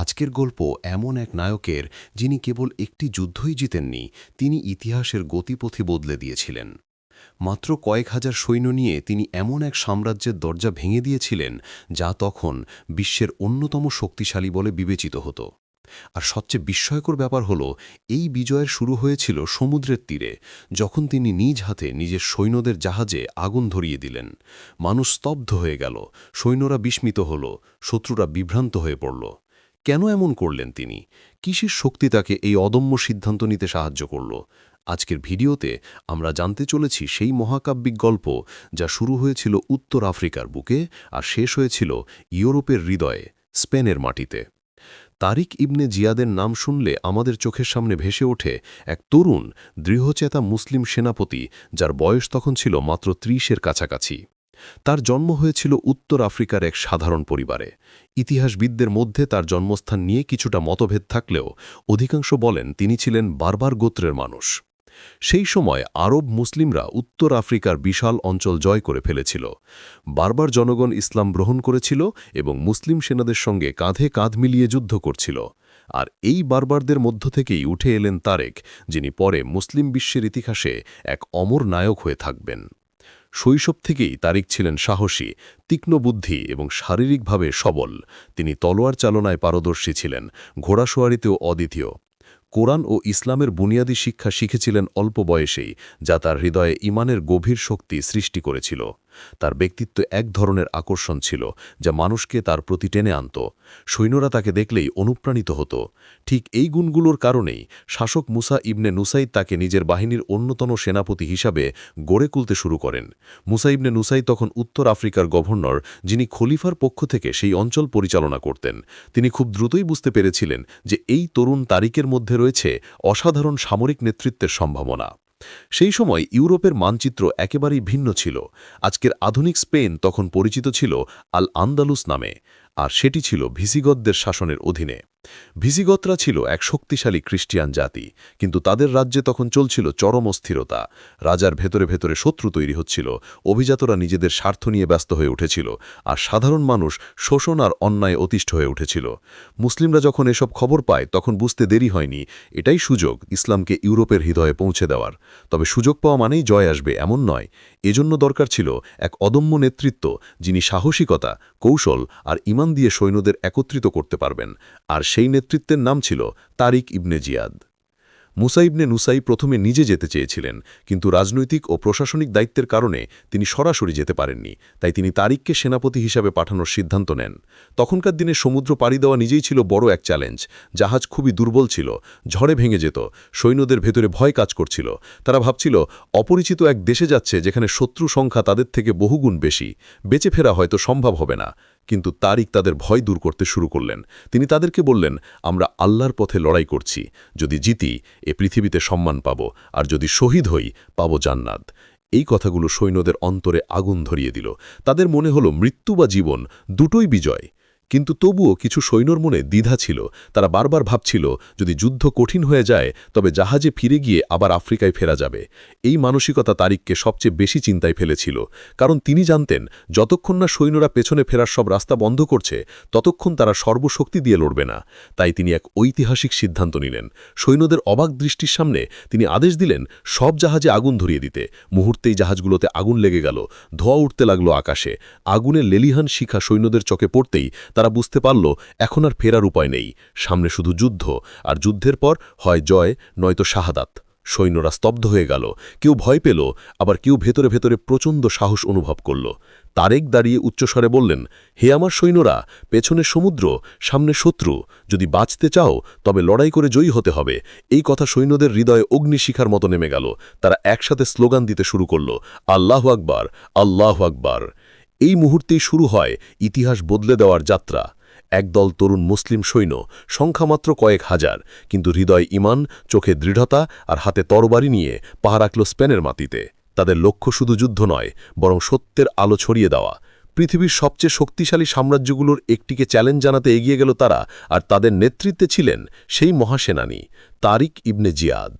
আজকের গল্প এমন এক নায়কের যিনি কেবল একটি যুদ্ধই জিতেননি, তিনি ইতিহাসের গতিপথে বদলে দিয়েছিলেন। মাত্র কয়েক হাজার সৈন্য নিয়ে তিনি এমন এক সাম্রাজ্যের দরজা ভেঙে দিয়েছিলেন, যা তখন বিশ্বের অন্যতম শক্তিশালী বলে বিবেচিত হতো। আর সবচেয়ে বিস্ময়কর ব্যাপার হল, এই বিজয়ের শুরু হয়েছিল সমুদ্রের তীরে, যখন তিনি নিজ হাতে নিজের সৈন্যদের জাহাজে আগুন ধরিয়ে দিলেন। মানুষ স্তব্ধ হয়ে গেল, সৈন্যরা বিস্মিত হল, শত্রুরা বিভ্রান্ত হয়ে পড়ল। কেন এমন করলেন তিনি? কিসের শক্তি তাকে এই অদম্য সিদ্ধান্ত নিতে সাহায্য করল? আজকের ভিডিওতে আমরা জানতে চলেছি সেই মহাকাব্যিক গল্প যা শুরু হয়েছিল উত্তর আফ্রিকার বুকে আর শেষ হয়েছিল ইউরোপের হৃদয়ে, স্পেনের মাটিতে। তারিক ইবনে জিয়াদের নাম শুনলে আমাদের চোখের সামনে ভেসে ওঠে এক তরুণ, দৃঢ়চেতা মুসলিম সেনাপতি যার বয়স তখন ছিল মাত্র ত্রিশের কাছাকাছি। তার জন্ম হয়েছিল উত্তর আফ্রিকার এক সাধারণ পরিবারে। ইতিহাসবিদদের মধ্যে তার জন্মস্থান নিয়ে কিছুটা মতভেদ থাকলেও অধিকাংশ বলেন তিনি ছিলেন বারবার গোত্রের মানুষ। সেই সময় আরব মুসলিমরা উত্তর আফ্রিকার বিশাল অঞ্চল জয় করে ফেলেছিল। বারবার জনগণ ইসলাম গ্রহণ করেছিল এবং মুসলিম সেনাদের সঙ্গে কাঁধে কাঁধ মিলিয়ে যুদ্ধ করছিল। আর এই বারবারদের মধ্য থেকেই উঠে এলেন তারেক, যিনি পরে মুসলিম বিশ্বের ইতিহাসে এক অমর নায়ক হয়ে থাকবেন। শৈশব থেকেই তারিক ছিলেন সাহসী তীক্ষ্ণবুদ্ধি এবং শারীরিকভাবে সবল। তিনি তলোয়ার চালনায় পারদর্শী ছিলেন ঘোড়াশোয়ারিতেও অদ্বিতীয়। কোরআন ও ইসলামের বুনিয়াদী শিক্ষা শিখেছিলেন অল্প বয়সেই, যা তার হৃদয়ে ইমানের গভীর শক্তি সৃষ্টি করেছিল। তার ব্যক্তিত্ব এক ধরনের আকর্ষণ ছিল, যা মানুষকে তার প্রতি টেনে আনত। সৈন্যরা তাকে দেখলেই অনুপ্রাণিত হতো। ঠিক এই গুণগুলোর কারণেই শাসক মুসা ইবনে নুসাইদ তাকে নিজের বাহিনীর অন্যতম সেনাপতি হিসাবে গড়ে তুলতে শুরু করেন। মুসা ইবনে নুসাইদ তখন উত্তর আফ্রিকার গভর্নর, যিনি খলিফার পক্ষ থেকে সেই অঞ্চল পরিচালনা করতেন। তিনি খুব দ্রুতই বুঝতে পেরেছিলেন যে এই তরুণ তারিখের মধ্যে রয়েছে অসাধারণ সামরিক নেতৃত্বের সম্ভাবনা। সেই সময় ইউরোপের মানচিত্র একেবারেই ভিন্ন ছিল। আজকের আধুনিক স্পেন তখন পরিচিত ছিল আল আন্দালুস নামে। আর সেটি ছিল ভিসিগতদের শাসনের অধীনে। ভিসিগতরা ছিল এক শক্তিশালী খ্রিস্টিয়ান জাতি, কিন্তু তাদের রাজ্যে তখন চলছিল চরম অস্থিরতা। রাজার ভেতরে ভেতরে শত্রু তৈরি হচ্ছিল, অভিজাতরা নিজেদের স্বার্থ নিয়ে ব্যস্ত হয়ে উঠেছিল, আর সাধারণ মানুষ শোষণ আর অন্যায় অতিষ্ঠ হয়ে উঠেছিল। মুসলিমরা যখন এসব খবর পায়, তখন বুঝতে দেরি হয়নি। এটাই সুযোগ ইসলামকে ইউরোপের হৃদয়ে পৌঁছে দেওয়ার। তবে সুযোগ পাওয়া মানেই জয় আসবে, এমন নয়। এজন্য দরকার ছিল এক অদম্য নেতৃত্ব, যিনি সাহসিকতা, কৌশল আর ইমান দিয়ে সৈন্যদের একত্রিত করতে পারবেন, আর সেই নেতৃত্বের নাম ছিল তারিক ইবনে জিয়াদ। মুসা ইবনে নুসাই প্রথমে নিজে যেতে চেয়েছিলেন, কিন্তু রাজনৈতিক ও প্রশাসনিক দায়িত্বের কারণে তিনি সরাসরি যেতে পারেননি, তাই তিনি তারিককে সেনাপতি হিসাবে পাঠানোর সিদ্ধান্ত নেন। তখনকার দিনে সমুদ্র পাড়ি দেওয়া নিজেই ছিল বড় এক চ্যালেঞ্জ। জাহাজ খুবই দুর্বল ছিল, ঝড়ে ভেঙে যেত, সৈন্যদের ভেতরে ভয় কাজ করছিল। তারা ভাবছিল, অপরিচিত এক দেশে যাচ্ছে যেখানে শত্রু সংখ্যা তাদের থেকে বহুগুণ বেশি, বেঁচে ফেরা হয়তো সম্ভব হবে না। কিন্তু তারিক তাদের ভয় দূর করতে শুরু করলেন। তিনি তাদেরকে বললেন, আমরা আল্লাহর পথে লড়াই করছি। যদি জিতি, এ পৃথিবীতে সম্মান পাব, আর যদি শহীদ হই, পাব জান্নাত। এই কথাগুলো সৈন্যদের অন্তরে আগুন ধরিয়ে দিল। তাদের মনে হলো, মৃত্যু বা জীবন দুটোই বিজয়। কিন্তু তবুও কিছু সৈন্যর মনে দ্বিধা ছিল। তারা বারবার ভাবছিল, যদি যুদ্ধ কঠিন হয়ে যায়, তবে জাহাজে ফিরে গিয়ে আবার আফ্রিকায় ফেরা যাবে। এই মানসিকতা তারিককে সবচেয়ে বেশি চিন্তায় ফেলেছিল, কারণ তিনি জানতেন, যতক্ষণ না সৈন্যরা পেছনে ফেরার সব রাস্তা বন্ধ করছে, ততক্ষণ তারা সর্বশক্তি দিয়ে লড়বে না। তাই তিনি এক ঐতিহাসিক সিদ্ধান্ত নিলেন। সৈন্যদের অবাক দৃষ্টির সামনে তিনি আদেশ দিলেন, সব জাহাজে আগুন ধরিয়ে দিতে। মুহূর্তেই জাহাজগুলোতে আগুন লেগে গেল, ধোয়া উঠতে লাগল আকাশে। আগুনে লেলিহান শিখা সৈন্যদের চোখে পড়তেই তারা বুঝতে পারল, এখন আর ফেরার উপায় নেই। সামনে শুধু যুদ্ধ, আর যুদ্ধের পর হয় জয়, নয়তো শাহাদাত। সৈন্যরা স্তব্ধ হয়ে গেল। কেউ ভয় পেল, আবার কেউ ভেতরে ভেতরে প্রচণ্ড সাহস অনুভব করল। তারেক দাঁড়িয়ে উচ্চস্বরে বললেন, হে আমার সৈন্যরা, পেছনে সমুদ্র, সামনে শত্রু। যদি বাঁচতে চাও, তবে লড়াই করে জয়ী হতে হবে। এই কথা সৈন্যদের হৃদয়ে অগ্নিশিখার মতো নেমে গেল। তারা একসাথে স্লোগান দিতে শুরু করল, আল্লাহ আকবার আল্লাহ আকবার। এই মুহূর্তেই শুরু হয় ইতিহাস বদলে দেওয়ার যাত্রা। একদল তরুণ মুসলিম সৈন্য সংখ্যামাত্র কয়েক হাজার, কিন্তু হৃদয় ইমান চোখে দৃঢ়তা আর হাতে তরবারি নিয়ে পাহা রাখল স্পেনের মাটিতে। তাদের লক্ষ্য শুধু যুদ্ধ নয়, বরং সত্যের আলো ছড়িয়ে দেওয়া। পৃথিবীর সবচেয়ে শক্তিশালী সাম্রাজ্যগুলোর একটিকে চ্যালেঞ্জ জানাতে এগিয়ে গেল তারা, আর তাদের নেতৃত্বে ছিলেন সেই মহাসেনানী, তারিক ইবনে জিয়াদ।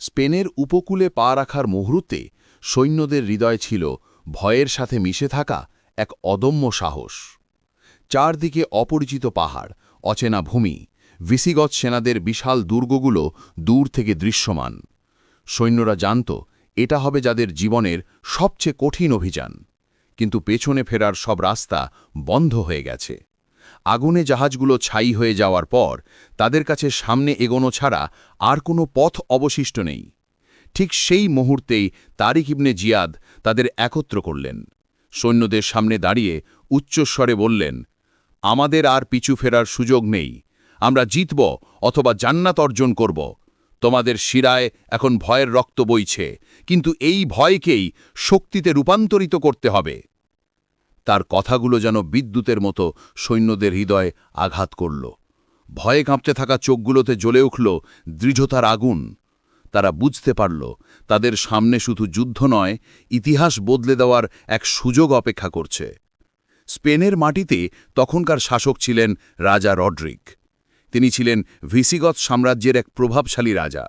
স্পেনের উপকূলে পা রাখার মুহূর্তে সৈন্যদের হৃদয় ছিল ভয়ের সাথে মিশে থাকা এক অদম্য সাহস। চারদিকে অপরিচিত পাহাড়, অচেনা ভূমি ভিসিগত সেনাদের বিশাল দুর্গগুলো দূর থেকে দৃশ্যমান। সৈন্যরা জানত, এটা হবে যাদের জীবনের সবচেয়ে কঠিন অভিযান। কিন্তু পেছনে ফেরার সব রাস্তা বন্ধ হয়ে গেছে। আগুনে জাহাজগুলো ছাই হয়ে যাওয়ার পর তাদের কাছে সামনে এগোনো ছাড়া আর কোনো পথ অবশিষ্ট নেই। ঠিক সেই মুহূর্তেই তারিক ইবনে জিয়াদ তাদের একত্র করলেন। সৈন্যদের সামনে দাঁড়িয়ে উচ্চস্বরে বললেন, আমাদের আর পিছু ফেরার সুযোগ নেই। আমরা জিতব অথবা জান্নাত অর্জন করব। তোমাদের শিরায় এখন ভয়ের রক্ত বইছে, কিন্তু এই ভয়কেই শক্তিতে রূপান্তরিত করতে হবে তার কথাগুলো যেন বিদ্যুতের মতো সৈন্যদের হৃদয়ে আঘাত করল। ভয়ে কাঁপতে থাকা চোখগুলোতে জ্বলে উঠল দৃঢ়তার আগুন। তারা বুঝতে পারল, তাদের সামনে শুধু যুদ্ধ নয়, ইতিহাস বদলে দেওয়ার এক সুযোগ অপেক্ষা করছে। স্পেনের মাটিতে তখনকার শাসক ছিলেন রাজা রড্রিক তিনি ছিলেন ভিসিগত সাম্রাজ্যের এক প্রভাবশালী রাজা।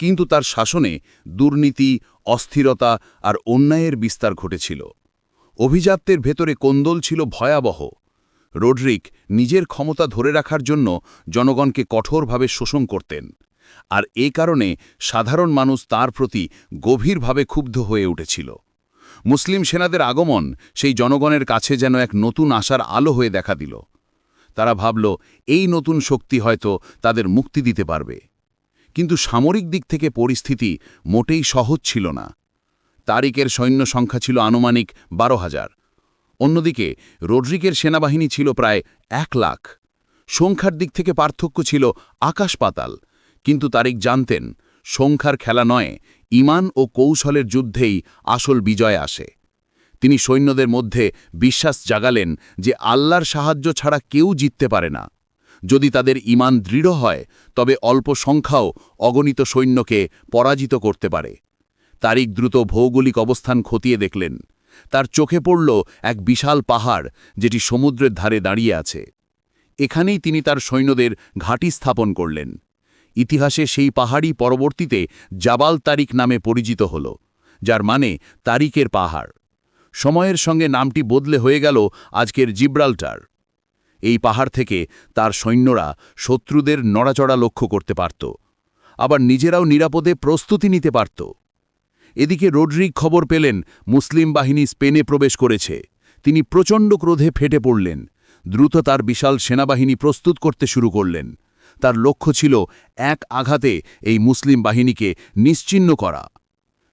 কিন্তু তার শাসনে দুর্নীতি, অস্থিরতা আর অন্যায়ের বিস্তার ঘটেছিল। অভিজাত্যের ভেতরে কোন্দল ছিল ভয়াবহ। রোডরিক নিজের ক্ষমতা ধরে রাখার জন্য জনগণকে কঠোরভাবে শোষণ করতেন। আর এ কারণে সাধারণ মানুষ তার প্রতি গভীরভাবে ক্ষুব্ধ হয়ে উঠেছিল। মুসলিম সেনাদের আগমন সেই জনগণের কাছে যেন এক নতুন আশার আলো হয়ে দেখা দিল। তারা ভাবল, এই নতুন শক্তি হয়তো তাদের মুক্তি দিতে পারবে। কিন্তু সামরিক দিক থেকে পরিস্থিতি মোটেই সহজ ছিল না। তারিকের সৈন্য সংখ্যা ছিল আনুমানিক বারো হাজার। অন্যদিকে রোড্রিকের সেনাবাহিনী ছিল প্রায় এক লাখ। সংখ্যার দিক থেকে পার্থক্য ছিল আকাশ পাতাল। কিন্তু তারিক জানতেন, সংখ্যার খেলা নয় ইমান ও কৌশলের যুদ্ধেই আসল বিজয় আসে। তিনি সৈন্যদের মধ্যে বিশ্বাস জাগালেন যে আল্লাহর সাহায্য ছাড়া কেউ জিততে পারে না। যদি তাদের ইমান দৃঢ় হয়, তবে অল্প সংখ্যাও অগণিত সৈন্যকে পরাজিত করতে পারে। তারিক দ্রুত ভৌগোলিক অবস্থান খতিয়ে দেখলেন। তার চোখে পড়ল এক বিশাল পাহাড়, যেটি সমুদ্রের ধারে দাঁড়িয়ে আছে। এখানেই তিনি তার সৈন্যদের ঘাঁটি স্থাপন করলেন। ইতিহাসে সেই পাহাড়ই পরবর্তীতে জাবাল তারিক নামে পরিচিত হল, যার মানে তারিকের পাহাড়। সময়ের সঙ্গে নামটি বদলে হয়ে গেল আজকের জিব্রাল্টার। এই পাহাড় থেকে তার সৈন্যরা শত্রুদের নড়াচড়া লক্ষ্য করতে পারত, আবার নিজেরাও নিরাপদে প্রস্তুতি নিতে পারত। এদিকে রোডরিক খবর পেলেন, মুসলিম বাহিনী স্পেনে প্রবেশ করেছে। তিনি প্রচণ্ড ক্রোধে ফেটে পড়লেন, দ্রুত তার বিশাল সেনাবাহিনী প্রস্তুত করতে শুরু করলেন। তার লক্ষ্য ছিল এক আঘাতে এই মুসলিম বাহিনীকে নিশ্চিহ্ন করা।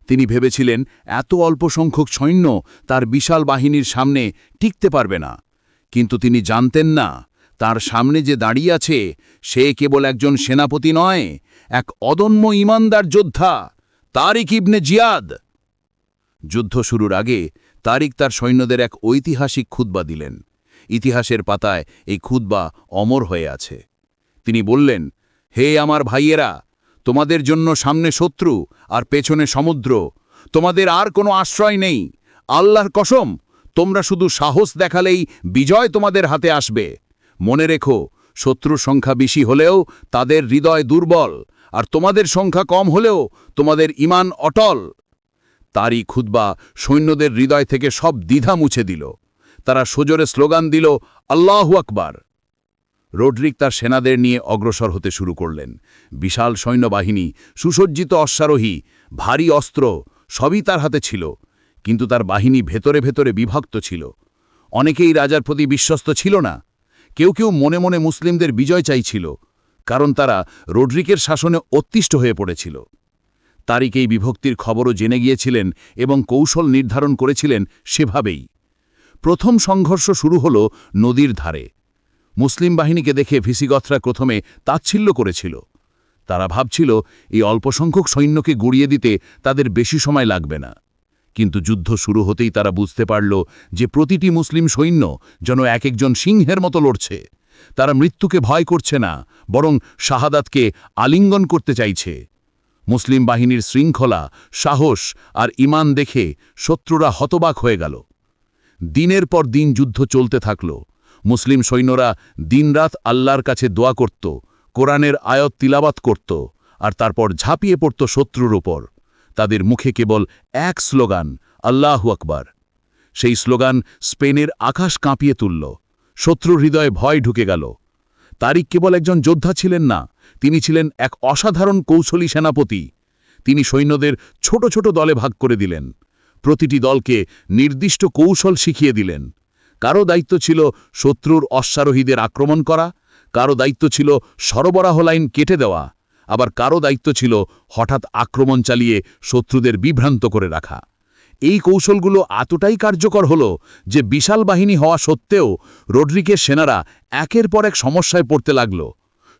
তিনি ভেবেছিলেন, এত অল্প সংখ্যক সৈন্য তার বিশাল বাহিনীর সামনে টিকতে পারবে না। কিন্তু তিনি জানতেন না, তার সামনে যে দাঁড়িয়ে আছে, সে কেবল একজন সেনাপতি নয়, এক অদম্য ইমানদার যোদ্ধা, তারিক ইবনে জিয়াদ। যুদ্ধ শুরুর আগে তারিক তার সৈন্যদের এক ঐতিহাসিক খুতবা দিলেন। ইতিহাসের পাতায় এই খুতবা অমর হয়ে আছে। তিনি বললেন, হে আমার ভাইয়েরা, তোমাদের জন্য সামনে শত্রু আর পেছনে সমুদ্র। তোমাদের আর কোনো আশ্রয় নেই। আল্লাহর কসম, তোমরা শুধু সাহস দেখালেই বিজয় তোমাদের হাতে আসবে। মনে রেখো, শত্রুর সংখ্যা বেশি হলেও তাদের হৃদয় দুর্বল, আর তোমাদের সংখ্যা কম হলেও তোমাদের ইমান অটল। তারই খুদ্া সৈন্যদের হৃদয় থেকে সব দ্বিধা মুছে দিল। তারা সজোরে স্লোগান দিল, আল্লাহু আকবার। রোডরিক তার সেনাদের নিয়ে অগ্রসর হতে শুরু করলেন। বিশাল সৈন্যবাহিনী, সুসজ্জিত অশ্বারোহী, ভারী অস্ত্র, সবই তার হাতে ছিল, কিন্তু তার বাহিনী ভেতরে ভেতরে বিভক্ত ছিল। অনেকেই রাজার প্রতি বিশ্বস্ত ছিল না। কেউ কেউ মনে মনে মুসলিমদের বিজয় চাইছিল, কারণ তারা রোডরিকের শাসনে অতিষ্ঠ হয়ে পড়েছিল। তারিক এই বিভক্তির খবরও জেনে গিয়েছিলেন এবং কৌশল নির্ধারণ করেছিলেন সেভাবেই। প্রথম সংঘর্ষ শুরু হল নদীর ধারে। মুসলিম বাহিনীকে দেখে ভিসিগথরা প্রথমে তাচ্ছিল্য করেছিল। তারা ভাবছিল, এই অল্প সংখ্যক সৈন্যকে গুড়িয়ে দিতে তাদের বেশি সময় লাগবে না। কিন্তু যুদ্ধ শুরু হতেই তারা বুঝতে পারল যে প্রতিটি মুসলিম সৈন্য যেন এক একজন সিংহের মতো লড়ছে। তারা মৃত্যুকে ভয় করছে না, বরং শাহাদাতকে আলিঙ্গন করতে চাইছে। মুসলিম বাহিনীর শৃঙ্খলা, সাহস আর ইমান দেখে শত্রুরা হতবাক হয়ে গেল। দিনের পর দিন যুদ্ধ চলতে থাকল। মুসলিম সৈন্যরা দিনরাত আল্লাহর কাছে দোয়া করত, কোরআনের আয়ত তিলাবাত করত, আর তারপর ঝাঁপিয়ে পড়ত শত্রুর ওপর তাদের মুখে কেবল এক স্লোগান, আল্লাহ আকবার। সেই স্লোগান স্পেনের আকাশ কাঁপিয়ে তুলল, শত্রুর হৃদয়ে ভয় ঢুকে গেল। তারিক কেবল একজন যোদ্ধা ছিলেন না, তিনি ছিলেন এক অসাধারণ কৌশলী সেনাপতি। তিনি সৈন্যদের ছোট ছোট দলে ভাগ করে দিলেন। প্রতিটি দলকে নির্দিষ্ট কৌশল শিখিয়ে দিলেন। কারও দায়িত্ব ছিল শত্রুর অশ্বারোহীদের আক্রমণ করা, কারও দায়িত্ব ছিল সরবরাহ লাইন কেটে দেওয়া, আবার কারও দায়িত্ব ছিল হঠাৎ আক্রমণ চালিয়ে শত্রুদের বিভ্রান্ত করে রাখা। এই কৌশলগুলো এতটাই কার্যকর হল যে বিশাল বাহিনী হওয়া সত্ত্বেও রড্রিকের সেনারা একের পর এক সমস্যায় পড়তে লাগল।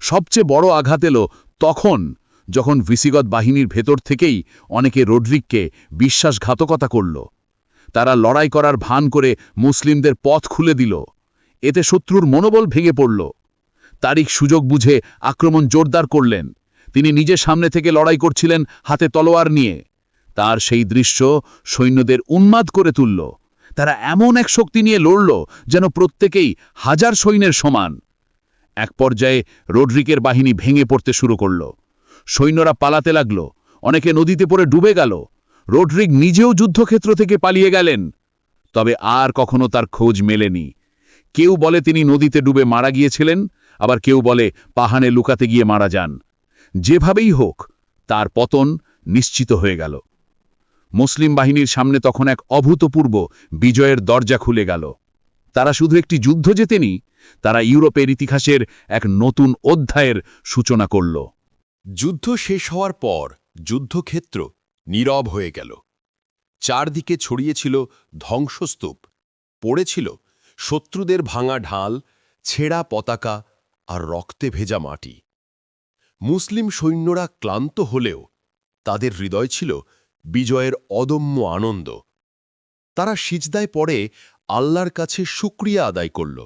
সবচেয়ে বড় আঘাত এলো তখন, যখন ভিসিগত বাহিনীর ভেতর থেকেই অনেকে রড্রিককে বিশ্বাসঘাতকতা করল। তারা লড়াই করার ভান করে মুসলিমদের পথ খুলে দিল। এতে শত্রুর মনোবল ভেঙে পড়ল। তারিখ সুযোগ বুঝে আক্রমণ জোরদার করলেন। তিনি নিজের সামনে থেকে লড়াই করছিলেন হাতে তলোয়ার নিয়ে। তার সেই দৃশ্য সৈন্যদের উন্মাদ করে তুলল। তারা এমন এক শক্তি নিয়ে লড়ল যেন প্রত্যেকেই হাজার সৈন্যের সমান। এক পর্যায়ে রোড্রিকের বাহিনী ভেঙে পড়তে শুরু করল। সৈন্যরা পালাতে লাগল। অনেকে নদীতে পড়ে ডুবে গেল। রোড্রিক নিজেও যুদ্ধক্ষেত্র থেকে পালিয়ে গেলেন। তবে আর কখনো তার খোঁজ মেলেনি। কেউ বলে তিনি নদীতে ডুবে মারা গিয়েছিলেন, আবার কেউ বলে পাহাড়ে লুকাতে গিয়ে মারা যান। যেভাবেই হোক, তার পতন নিশ্চিত হয়ে গেল। মুসলিম বাহিনীর সামনে তখন এক অভূতপূর্ব বিজয়ের দরজা খুলে গেল। তারা শুধু একটি যুদ্ধ জেতেনি, তারা ইউরোপের ইতিহাসের এক নতুন অধ্যায়ের সূচনা করল। যুদ্ধ শেষ হওয়ার পর যুদ্ধক্ষেত্র নীরব হয়ে গেল। চারদিকে ছড়িয়েছিল ধ্বংসস্তূপ, পড়েছিল শত্রুদের ভাঙা ঢাল, ছেঁড়া পতাকা আর রক্তে ভেজা মাটি। মুসলিম সৈন্যরা ক্লান্ত হলেও তাদের হৃদয় ছিল বিজয়ের অদম্য আনন্দ। তারা সিজদায় পড়ে আল্লাহর কাছে শুক্রিয়া আদায় করল,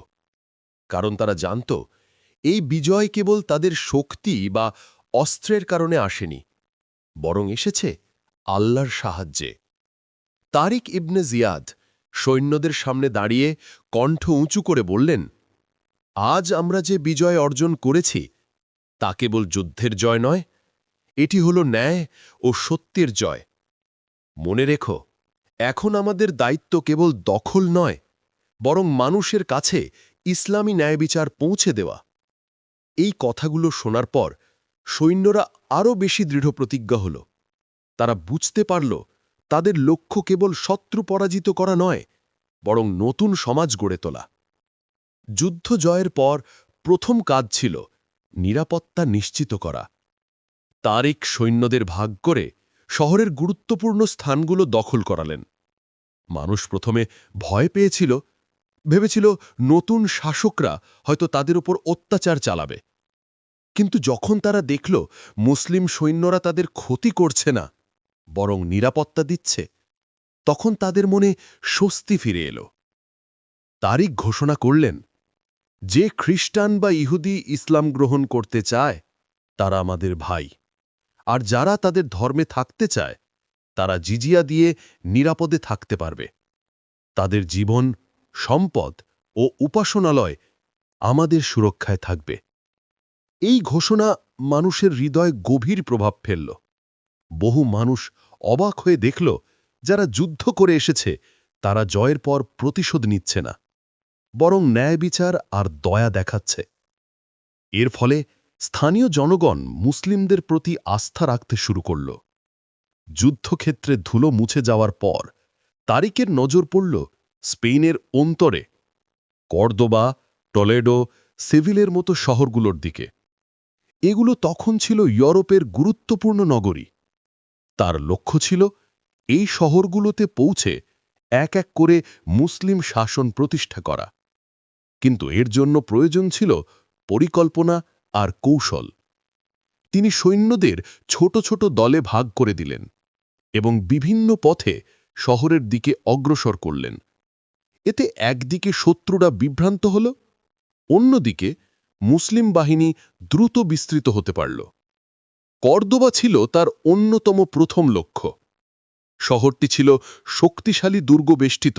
কারণ তারা জানত এই বিজয় কেবল তাদের শক্তি বা অস্ত্রের কারণে আসেনি, বরং এসেছে আল্লাহর সাহায্যে। তারিক ইবনে জিয়াদ সৈন্যদের সামনে দাঁড়িয়ে কণ্ঠ উঁচু করে বললেন, আজ আমরা যে বিজয় অর্জন করেছি, তা কেবল যুদ্ধের জয় নয়, এটি হল ন্যায় ও সত্যের জয়। মনে রেখো, এখন আমাদের দায়িত্ব কেবল দখল নয়, বরং মানুষের কাছে ইসলামী ন্যায়বিচার পৌঁছে দেওয়া। এই কথাগুলো শোনার পর সৈন্যরা আরও বেশি দৃঢ় প্রতিজ্ঞা হল। তারা বুঝতে পারল, তাদের লক্ষ্য কেবল শত্রু পরাজিত করা নয়, বরং নতুন সমাজ গড়ে তোলা। যুদ্ধ জয়ের পর প্রথম কাজ ছিল নিরাপত্তা নিশ্চিত করা। তারিক সৈন্যদের ভাগ করে শহরের গুরুত্বপূর্ণ স্থানগুলো দখল করালেন। মানুষ প্রথমে ভয় পেয়েছিল, ভেবেছিল নতুন শাসকরা হয়তো তাদের উপর অত্যাচার চালাবে। কিন্তু যখন তারা দেখল মুসলিম সৈন্যরা তাদের ক্ষতি করছে না বরং নিরাপত্তা দিচ্ছে, তখন তাদের মনে স্বস্তি ফিরে এলো। তারিখ ঘোষণা করলেন, যে খ্রিস্টান বা ইহুদি ইসলাম গ্রহণ করতে চায়, তারা আমাদের ভাই। আর যারা তাদের ধর্মে থাকতে চায়, তারা জিজিয়া দিয়ে নিরাপদে থাকতে পারবে। তাদের জীবন, সম্পদ ও উপাসনালয় আমাদের সুরক্ষায় থাকবে। এই ঘোষণা মানুষের হৃদয় গভীর প্রভাব ফেলল। বহু মানুষ অবাক হয়ে দেখল, যারা যুদ্ধ করে এসেছে, তারা জয়ের পর প্রতিশোধ নিচ্ছে না, বরং ন্যায় বিচার আর দয়া দেখাচ্ছে। এর ফলে স্থানীয় জনগণ মুসলিমদের প্রতি আস্থা রাখতে শুরু করল। যুদ্ধক্ষেত্রে ধুলো মুছে যাওয়ার পর তারিকের নজর পড়ল স্পেনের অন্তরে, কর্দোবা, টলেডো, সিভিলের মতো শহরগুলোর দিকে। এগুলো তখন ছিল ইউরোপের গুরুত্বপূর্ণ নগরী। তার লক্ষ্য ছিল এই শহরগুলোতে পৌঁছে এক এক করে মুসলিম শাসন প্রতিষ্ঠা করা। কিন্তু এর জন্য প্রয়োজন ছিল পরিকল্পনা আর কৌশল। তিনি সৈন্যদের ছোট ছোট দলে ভাগ করে দিলেন এবং বিভিন্ন পথে শহরের দিকে অগ্রসর করলেন। এতে একদিকে শত্রুরা বিভ্রান্ত হল, অন্যদিকে মুসলিম বাহিনী দ্রুত বিস্তৃত হতে পারল। কর্দোবা ছিল তার অন্যতম প্রথম লক্ষ্য। শহরটি ছিল শক্তিশালী দুর্গ বেষ্টিত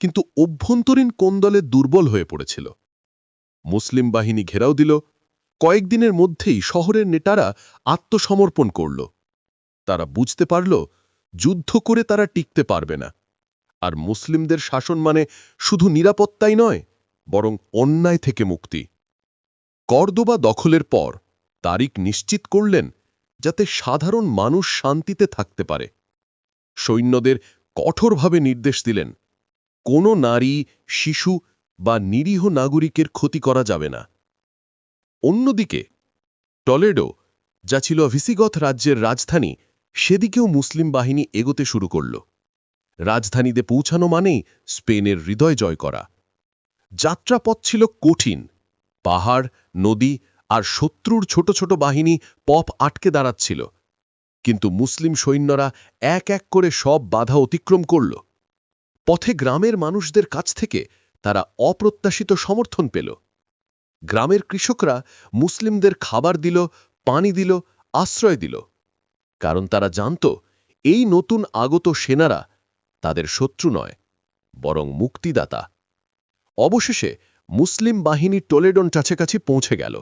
কিন্তু অভ্যন্তরীণ কোন্দলে দুর্বল হয়ে পড়েছিল। মুসলিম বাহিনী ঘেরাও দিল, কয়েকদিনের মধ্যেই শহরের নেতারা আত্মসমর্পণ করল। তারা বুঝতে পারল, যুদ্ধ করে তারা টিকতে পারবে না। আর মুসলিমদের শাসন মানে শুধু নিরাপত্তাই নয়, বরং অন্যায় থেকে মুক্তি। কর্দোবা দখলের পর তারিক নিশ্চিত করলেন যাতে সাধারণ মানুষ শান্তিতে থাকতে পারে। সৈন্যদের কঠোরভাবে নির্দেশ দিলেন, কোনো নারী, শিশু বা নিরীহ নাগরিকের ক্ষতি করা যাবে না। অন্যদিকে, টলেডো, যা ছিল ভিসিগথ রাজ্যের রাজধানী, সেদিকেও মুসলিম বাহিনী এগোতে শুরু করল। রাজধানীতে পৌঁছানো মানেই স্পেনের হৃদয় জয় করা। যাত্রাপথ ছিল কঠিন, পাহাড়, নদী আর শত্রুর ছোট ছোট বাহিনী পপ আটকে দাঁড়াচ্ছিল। কিন্তু মুসলিম সৈন্যরা এক এক করে সব বাধা অতিক্রম করল। পথে গ্রামের মানুষদের কাছ থেকে তারা অপ্রত্যাশিত সমর্থন পেল। গ্রামের কৃষকরা মুসলিমদের খাবার দিল, পানি দিল, আশ্রয় দিল। কারণ তারা জানত, এই নতুন আগত সেনারা তাদের শত্রু নয়, বরং মুক্তিদাতা। অবশেষে মুসলিম বাহিনী টোলেডন কাছাকাছি পৌঁছে গেল।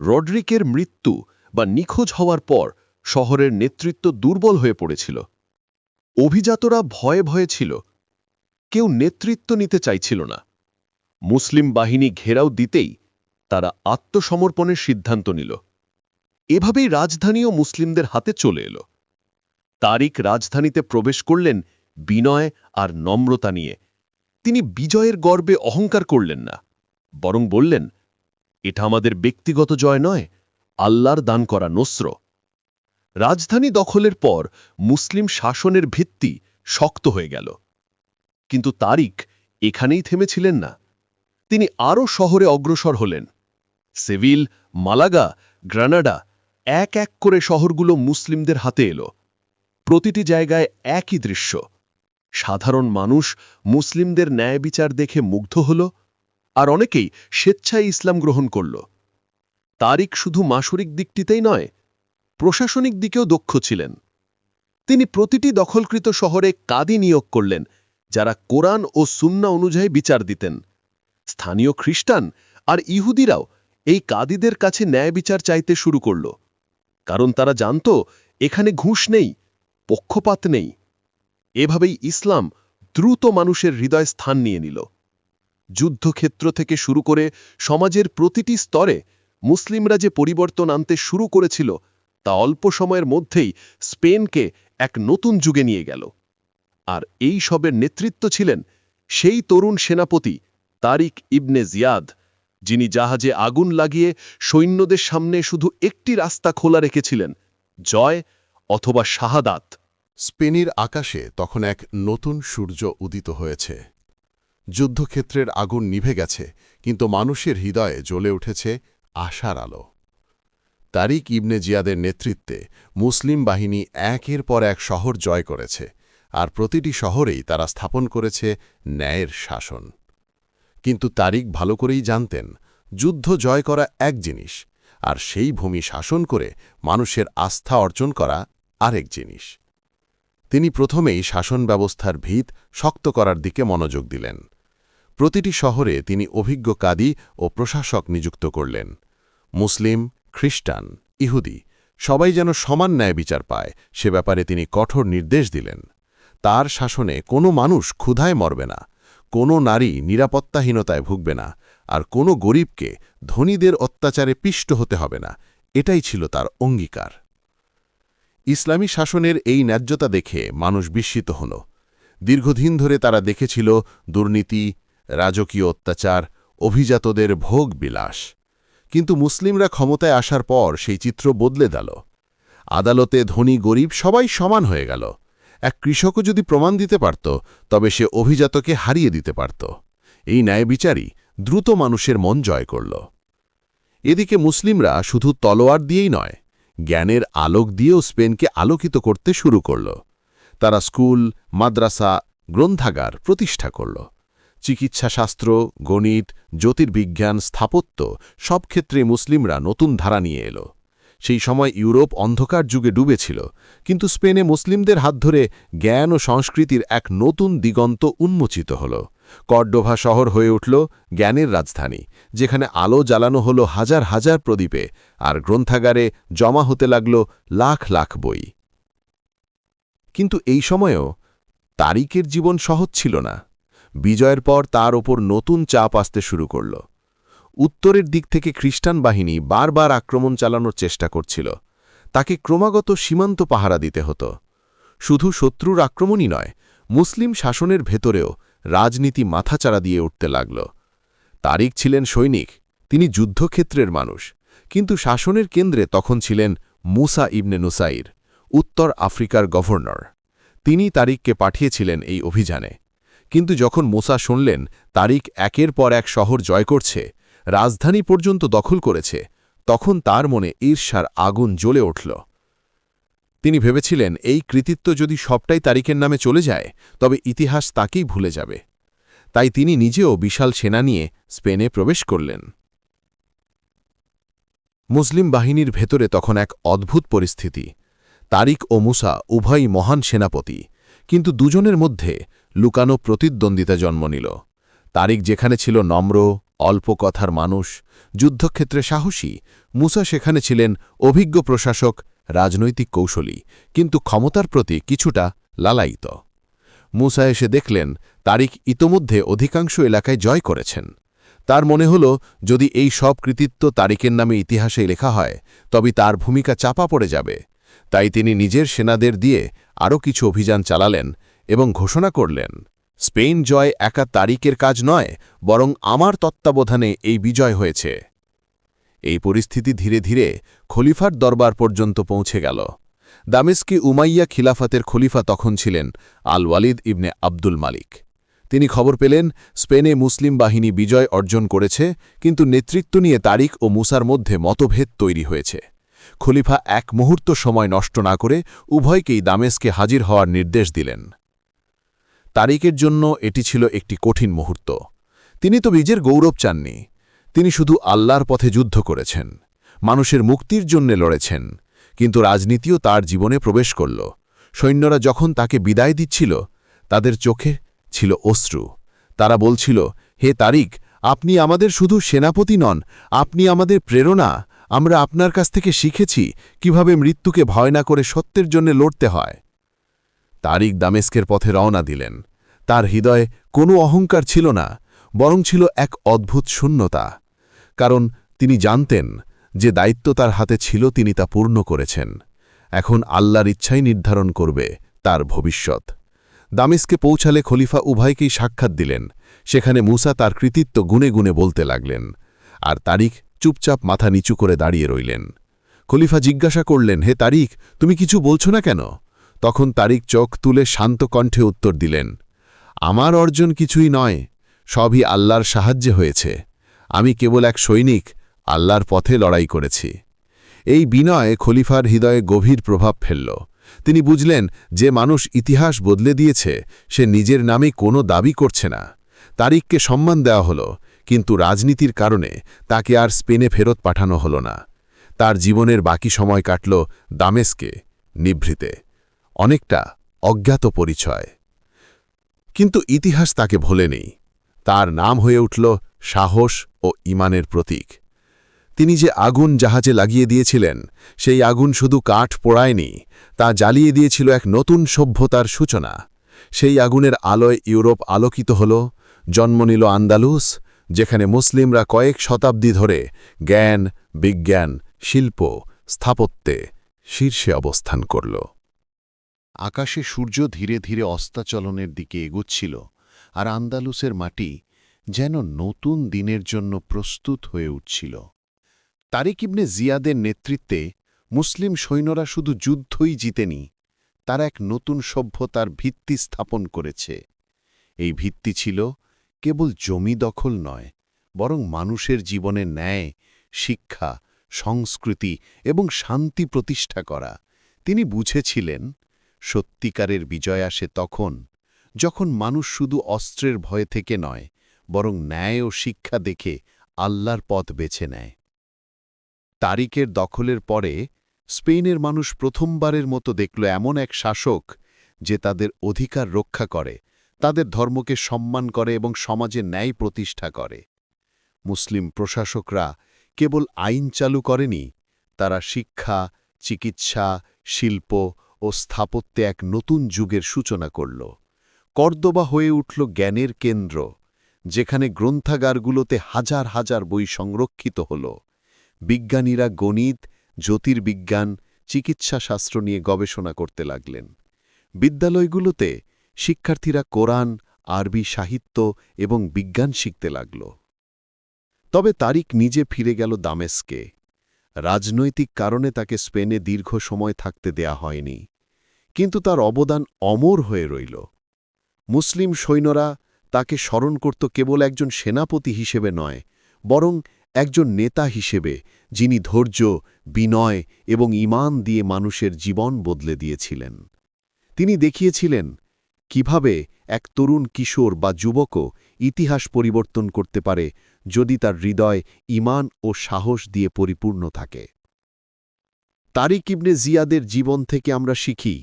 রডরিকের মৃত্যু বা নিখোঁজ হওয়ার পর শহরের নেতৃত্ব দুর্বল হয়ে পড়েছিল। অভিজাতরা ভয়ে ভয়ে ছিল। কেউ নেতৃত্ব নিতে চাইছিল না। মুসলিম বাহিনী ঘেরাও দিতেই তারা আত্মসমর্পণের সিদ্ধান্ত নিল। এভাবেই রাজধানীও মুসলিমদের হাতে চলে এলো। তারিক রাজধানীতে প্রবেশ করলেন বিনয় আর নম্রতা নিয়ে। তিনি বিজয়ের গর্বে অহংকার করলেন না, বরং বললেন এটা আমাদের ব্যক্তিগত জয় নয়, আল্লাহর দান করা নস্র। রাজধানী দখলের পর মুসলিম শাসনের ভিত্তি শক্ত হয়ে গেল। কিন্তু তারিক এখানেই থেমেছিলেন না। তিনি আরও শহরে অগ্রসর হলেন। সেভিল, মালাগা, গ্রানাডা এক এক করে শহরগুলো মুসলিমদের হাতে এলো। প্রতিটি জায়গায় একই দৃশ্য। সাধারণ মানুষ মুসলিমদের ন্যায় বিচার দেখে মুগ্ধ হল। আর অনেকেই স্বেচ্ছায় ইসলাম গ্রহণ করল। তারিক শুধু মাসুরিক দিকটিতেই নয়, প্রশাসনিক দিকেও দক্ষ ছিলেন। তিনি প্রতিটি দখলকৃত শহরে কাদি নিয়োগ করলেন, যারা কোরআন ও সুন্না অনুযায়ী বিচার দিতেন। স্থানীয় খ্রিস্টান আর ইহুদিরাও এই কাদিদের কাছে ন্যায় বিচার চাইতে শুরু করল, কারণ তারা জানত এখানে ঘুষ নেই, পক্ষপাত নেই। এভাবেই ইসলাম দ্রুত মানুষের হৃদয় স্থান নিয়ে নিল। যুদ্ধক্ষেত্র থেকে শুরু করে সমাজের প্রতিটি স্তরে মুসলিমরা যে পরিবর্তন আনতে শুরু করেছিল, তা অল্প সময়ের মধ্যেই স্পেনকে এক নতুন যুগে নিয়ে গেল। আর এই সবের নেতৃত্ব ছিলেন সেই তরুণ সেনাপতি তারিক ইবনে জিয়াদ, যিনি জাহাজে আগুন লাগিয়ে সৈন্যদের সামনে শুধু একটি রাস্তা খোলা রেখেছিলেন, জয় অথবা শাহাদাত। স্পেনের আকাশে তখন এক নতুন সূর্য উদিত হয়েছে। যুদ্ধক্ষেত্রের আগুন নিভে গেছে, কিন্তু মানুষের হৃদয়ে জ্বলে উঠেছে আশার আলো। তারিক ইবনে জিয়াদের নেতৃত্বে মুসলিম বাহিনী একের পর এক শহর জয় করেছে, আর প্রতিটি শহরেই তারা স্থাপন করেছে ন্যায়ের শাসন। কিন্তু তারিক ভালো করেই জানতেন, যুদ্ধ জয় করা এক জিনিস, আর সেই ভূমি শাসন করে মানুষের আস্থা অর্জন করা আরেক জিনিস। তিনি প্রথমেই শাসন ব্যবস্থার ভিত শক্ত করার দিকে মনোযোগ দিলেন। প্রতিটি শহরে তিনি অভিজ্ঞ কাদি ও প্রশাসক নিযুক্ত করলেন। মুসলিম, খ্রিস্টান, ইহুদি, সবাই যেন সমান ন্যায় বিচার পায়, সে ব্যাপারে তিনি কঠোর নির্দেশ দিলেন। তার শাসনে কোনো মানুষ ক্ষুধায় মরবে না, কোনো নারী নিরাপত্তাহীনতায় ভুগবে না, আর কোনো গরিবকে ধনীদের অত্যাচারে পিষ্ট হতে হবে না, এটাই ছিল তার অঙ্গীকার। ইসলামী শাসনের এই ন্যায্যতা দেখে মানুষ বিস্মিত হল। দীর্ঘদিন ধরে তারা দেখেছিল দুর্নীতি রাজকীয় অত্যাচার, অভিজাতদের ভোগ বিলাস। কিন্তু মুসলিমরা ক্ষমতায় আসার পর সেই চিত্র বদলে দিল। আদালতে ধনী গরিব সবাই সমান হয়ে গেল। এক কৃষকও যদি প্রমাণ দিতে পারত, তবে সে অভিজাতকে হারিয়ে দিতে পারত। এই ন্যায় বিচারই দ্রুত মানুষের মন জয় করল। এদিকে মুসলিমরা শুধু তলোয়ার দিয়েই নয়, জ্ঞানের আলোক দিয়েও স্পেনকে আলোকিত করতে শুরু করল। তারা স্কুল, মাদ্রাসা, গ্রন্থাগার প্রতিষ্ঠা করল। চিকিৎসাশাস্ত্র, গণিত, জ্যোতির্বিজ্ঞান, স্থাপত্য সব ক্ষেত্রে মুসলিমরা নতুন ধারা নিয়ে এলো। সেই সময় ইউরোপ অন্ধকার যুগে ডুবেছিল, কিন্তু স্পেনে মুসলিমদের হাত ধরে জ্ঞান ও সংস্কৃতির এক নতুন দিগন্ত উন্মোচিত হল। কর্ডোভা শহর হয়ে উঠল জ্ঞানের রাজধানী, যেখানে আলো জ্বালানো হলো হাজার হাজার প্রদীপে আর গ্রন্থাগারে জমা হতে লাগল লাখ লাখ বই। কিন্তু এই সময়েও তারিকের জীবন সহজ ছিল না। বিজয়ের পর তার ওপর নতুন চাপ আসতে শুরু করল। উত্তরের দিক থেকে খ্রিস্টান বাহিনী বারবার আক্রমণ চালানোর চেষ্টা করছিল। তাকে ক্রমাগত সীমান্ত পাহারা দিতে হতো। শুধু শত্রুর আক্রমণই নয়, মুসলিম শাসনের ভেতরেও রাজনীতি মাথাচাড়া দিয়ে উঠতে লাগল। তারিক ছিলেন সৈনিক, তিনি যুদ্ধক্ষেত্রের মানুষ, কিন্তু শাসনের কেন্দ্রে তখন ছিলেন মুসা ইবনে নুসাইর, উত্তর আফ্রিকার গভর্নর। তিনি তারিককে পাঠিয়েছিলেন এই অভিযানে। কিন্তু যখন মুসা শুনলেন তারিক একের পর এক শহর জয় করছে, রাজধানী পর্যন্ত দখল করেছে, তখন তার মনে ঈর্ষার আগুন জ্বলে উঠল। তিনি ভেবেছিলেন, এই কৃতিত্ব যদি সবটাই তারিকের নামে চলে যায়, তবে ইতিহাস তাকেই ভুলে যাবে। তাই তিনি নিজেও বিশাল সেনা নিয়ে স্পেনে প্রবেশ করলেন। মুসলিম বাহিনীর ভেতরে তখন এক অদ্ভুত পরিস্থিতি। তারিক ও মুসা উভয়ই মহান সেনাপতি, কিন্তু দুজনের মধ্যে লুকানো প্রতিদ্বন্দ্বিতা জন্ম নিল। তারিক যেখানে ছিল নম্র, অল্প কথার মানুষ, যুদ্ধক্ষেত্রে সাহসী, মুসা সেখানে ছিলেন অভিজ্ঞ প্রশাসক, রাজনৈতিক কৌশলী, কিন্তু ক্ষমতার প্রতি কিছুটা লালায়িত। মুসা এসে দেখলেন তারিক ইতোমধ্যে অধিকাংশ এলাকায় জয় করেছেন। তার মনে হল, যদি এই সব কৃতিত্ব তারিকের নামে ইতিহাসে লেখা হয়, তবে তার ভূমিকা চাপা পড়ে যাবে। তাই তিনি নিজের সেনাদের দিয়ে আরও কিছু অভিযান চালালেন এবং ঘোষণা করলেন, স্পেন জয় একা তারিকের কাজ নয়, বরং আমার তত্ত্বাবধানে এই বিজয় হয়েছে। এই পরিস্থিতি ধীরে ধীরে খলিফার দরবার পর্যন্ত পৌঁছে গেল। দামেস্কি উমাইয়া খিলাফাতের খলিফা তখন ছিলেন আল ওয়ালিদ ইবনে আব্দুল মালিক। তিনি খবর পেলেন, স্পেনে মুসলিম বাহিনী বিজয় অর্জন করেছে, কিন্তু নেতৃত্ব নিয়ে তারিক ও মুসার মধ্যে মতভেদ তৈরি হয়েছে। খলিফা এক মুহূর্ত সময় নষ্ট না করে উভয়কেই দামেস্কে হাজির হওয়ার নির্দেশ দিলেন। তারিকের জন্য এটি ছিল একটি কঠিন মুহূর্ত। তিনি তো নিজের গৌরব চাননি। তিনি শুধু আল্লাহর পথে যুদ্ধ করেছেন, মানুষের মুক্তির জন্যে লড়েছেন, কিন্তু রাজনীতিও তার জীবনে প্রবেশ করল। সৈন্যরা যখন তাকে বিদায় দিচ্ছিল, তাদের চোখে ছিল অশ্রু। তারা বলছিল, হে তারিক আপনি আমাদের শুধু সেনাপতি নন, আপনি আমাদের প্রেরণা, আমরা আপনার কাছ থেকে শিখেছি কীভাবে মৃত্যুকে ভয় না করে সত্যের জন্য লড়তে হয়। তারিক দামেস্কের পথে রওনা দিলেন। তার হৃদয়ে কোনো অহংকার ছিল না, বরং ছিল এক অদ্ভুত শূন্যতা। কারণ তিনি জানতেন যে দায়িত্ব তার হাতে ছিল তিনি তা পূর্ণ করেছেন। এখন আল্লাহর ইচ্ছাই নির্ধারণ করবে তার ভবিষ্যৎ। দামেস্কে পৌঁছালে খলিফা উভয়কেই সাক্ষাৎ দিলেন। সেখানে মুসা তার কৃতিত্ব গুনে গুনে বলতে লাগলেন, আর তারিক চুপচাপ মাথা নিচু করে দাঁড়িয়ে রইলেন। খলিফা জিজ্ঞাসা করলেন, হে তারিক তুমি কিছু বলছো না কেন? তখন তারিক চোখ তুলে শান্ত কণ্ঠে উত্তর দিলেন আমার অর্জন কিছুই নয়, সবই আল্লাহর সাহায্যে হয়েছে। আমি কেবল এক সৈনিক, আল্লাহর পথে লড়াই করেছি। এই বিনয় খলিফার হৃদয়ে গভীর প্রভাব ফেলল। তিনি বুঝলেন, যে মানুষ ইতিহাস বদলে দিয়েছে, সে নিজের নামে কোনো দাবি করছে না। তারিককে সম্মান দেওয়া হল, কিন্তু রাজনীতির কারণে তাকে আর স্পেনে ফেরত পাঠানো হল না। তার জীবনের বাকি সময় কাটল দামেস্কে, নিভৃতে। অনেকটা অজ্ঞাত পরিচয়। কিন্তু ইতিহাস তাকে ভোলেনি। তার নাম হয়ে উঠল সাহস ও ইমানের প্রতীক। তিনি যে আগুন জাহাজে লাগিয়ে দিয়েছিলেন, সেই আগুন শুধু কাঠ পোড়ায়নি, তা জ্বালিয়ে দিয়েছিল এক নতুন সভ্যতার সূচনা। সেই আগুনের আলোয় ইউরোপ আলোকিত হল, জন্ম নিল আন্দালুস, যেখানে মুসলিমরা কয়েক শতাব্দী ধরে জ্ঞান, বিজ্ঞান, শিল্প, স্থাপত্যে শীর্ষে অবস্থান করল। আকাশে সূর্য ধীরে ধীরে অস্তাচলনের দিকে এগুচ্ছিল, আর আন্দালুসের মাটি যেন নতুন দিনের জন্য প্রস্তুত হয়ে উঠছিল। তারিক ইবনে জিয়াদের নেতৃত্বে মুসলিম সৈন্যরা শুধু যুদ্ধই জিতেনি, তারা এক নতুন সভ্যতার ভিত্তি স্থাপন করেছে। এই ভিত্তি ছিল কেবল জমি দখল নয়, বরং মানুষের জীবনে ন্যায়, শিক্ষা, সংস্কৃতি এবং শান্তি প্রতিষ্ঠা করা। তিনি বুঝেছিলেন সত্যিকারের বিজয় আসে তখন, যখন মানুষ শুধু অস্ত্রের ভয় থেকে নয়, বরং ন্যায় ও শিক্ষা দেখে আল্লাহর পথ বেছে নেয়। তারিকের দখলের পরে স্পেনের মানুষ প্রথমবারের মতো দেখল এমন এক শাসক যে তাদের অধিকার রক্ষা করে, তাদের ধর্মকে সম্মান করে এবং সমাজে ন্যায় প্রতিষ্ঠা করে। মুসলিম প্রশাসকরা কেবল আইন চালু করেনি, তারা শিক্ষা, চিকিৎসা, শিল্প ও স্থাপত্যে এক নতুন যুগের সূচনা করল। কর্দবা হয়ে উঠল জ্ঞানের কেন্দ্র, যেখানে গ্রন্থাগারগুলোতে হাজার হাজার বই সংরক্ষিত হল। বিজ্ঞানীরা গণিত, জ্যোতির্বিজ্ঞান, চিকিৎসাশাস্ত্র নিয়ে গবেষণা করতে লাগলেন। বিদ্যালয়গুলোতে শিক্ষার্থীরা কোরআন, আরবি সাহিত্য এবং বিজ্ঞান শিখতে লাগল। তবে তারিক নিজে ফিরে গেল দামেস্কে। রাজনৈতিক কারণে তাকে স্পেনে দীর্ঘ সময় থাকতে দেয়া হয়নি। কিন্তু তার অবদান অমর হয়ে রইল। মুসলিম সৈন্যরা তাকে স্মরণ করত কেবল একজন সেনাপতি হিসেবে নয়, বরং একজন নেতা হিসেবে, যিনি ধৈর্য, বিনয় এবং ঈমান দিয়ে মানুষের জীবন বদলে দিয়েছিলেন। তিনি দেখিয়েছিলেন কীভাবে এক তরুণ কিশোর বা যুবকও ইতিহাস পরিবর্তন করতে পারে যদি তার হৃদয় ঈমান ও সাহস দিয়ে পরিপূর্ণ থাকে। তারিক ইবনে জিয়াদের জীবন থেকে আমরা শিখি,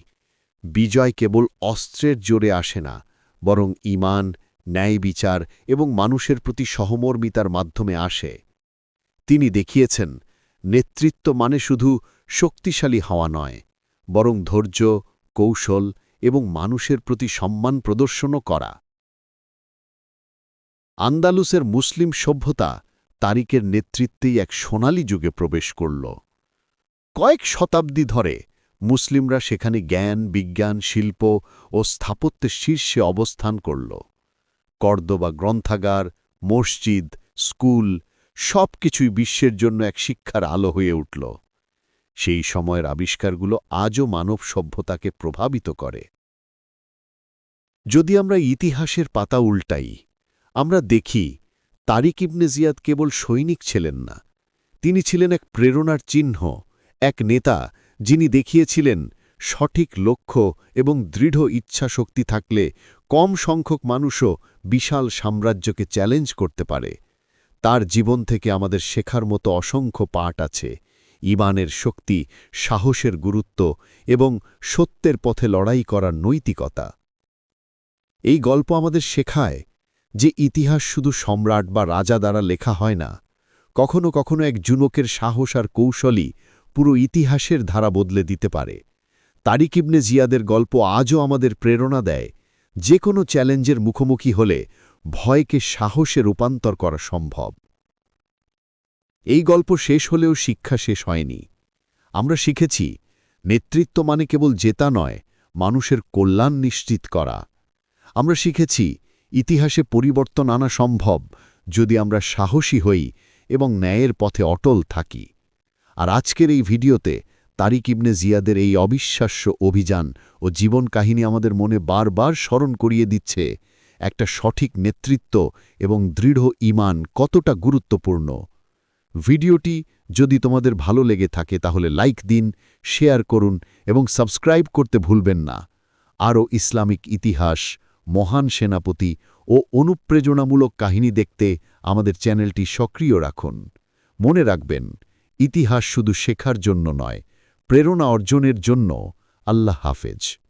বিজয় কেবল অস্ত্রের জোরে আসে না, বরং ঈমান, ন্যায় বিচার এবং মানুষের প্রতি সহমর্মিতার মাধ্যমে আসে। তিনি দেখিয়েছেন, নেতৃত্ব মানে শুধু শক্তিশালী হওয়া নয়, বরং ধৈর্য, কৌশল এবং মানুষের প্রতি সম্মান প্রদর্শনও করা। আন্দালুসের মুসলিম সভ্যতা তারিকের নেতৃত্বেই এক সোনালী যুগে প্রবেশ করল। কয়েক শতাব্দী ধরে মুসলিমরা সেখানে জ্ঞান, বিজ্ঞান, শিল্প ও স্থাপত্যের শীর্ষে অবস্থান করল। কর্দবা গ্রন্থাগার, মসজিদ, স্কুল সব কিছুই বিশ্বের জন্য এক শিক্ষার আলো হয়ে উঠল। সেই সময়ের আবিষ্কারগুলো আজও মানব সভ্যতাকে প্রভাবিত করে। যদি আমরা ইতিহাসের পাতা উল্টাই আমরা দেখি, তারিক ইবনে জিয়াদ কেবল সৈনিক ছিলেন না। তিনি ছিলেন এক প্রেরণার চিহ্ন, এক নেতা যিনি দেখিয়েছিলেন সঠিক লক্ষ্য এবং দৃঢ় ইচ্ছাশক্তি থাকলে কম সংখ্যক মানুষও বিশাল সাম্রাজ্যকে চ্যালেঞ্জ করতে পারে। তার জীবন থেকে আমাদের শেখার মতো অসংখ্য পাঠ আছে। ইমানের শক্তি, সাহসের গুরুত্ব এবং সত্যের পথে লড়াই করার নৈতিকতা। এই গল্প আমাদের শেখায় যে ইতিহাস শুধু সম্রাট বা রাজা দ্বারা লেখা হয় না, কখনো কখনো এক যুবকের সাহস আর কৌশলই পুরো ইতিহাসের ধারা বদলে দিতে পারে। তারিক ইবনে জিয়াদের গল্প আজও আমাদের প্রেরণা দেয়, যে কোনো চ্যালেঞ্জের মুখোমুখি হলে ভয়কে সাহসে রূপান্তর করা সম্ভব। এই গল্প শেষ হলেও শিক্ষা শেষ হয়নি। আমরা শিখেছি, নেতৃত্ব মানে কেবল জেতা নয়, মানুষের কল্যাণ নিশ্চিত করা। আমরা শিখেছি ইতিহাসে পরিবর্তন আনা সম্ভব যদি আমরা সাহসী হই এবং ন্যায়ের পথে অটল থাকি। আর আজকের এই ভিডিওতে তারিক ইবনে জিয়াদের এই অবিশ্বাস্য অভিযান ও জীবন কাহিনী আমাদের মনে বারবার স্মরণ করিয়ে দিচ্ছে একটা সঠিক নেতৃত্ব এবং দৃঢ় ঈমান কতটা গুরুত্বপূর্ণ। ভিডিওটি যদি তোমাদের ভালো লেগে থাকে তাহলে লাইক দিন, শেয়ার করুন এবং সাবস্ক্রাইব করতে ভুলবেন না। আরও ইসলামিক ইতিহাস মহান সেনাপতি ও অনুপ্রেরণামূলক কাহিনী দেখতে আমাদের চ্যানেলটি সক্রিয় রাখুন। মনে রাখবেন, ইতিহাস শুধু শেখার জন্য নয়, প্রেরণা অর্জনের জন্য আল্লাহ হাফেজ।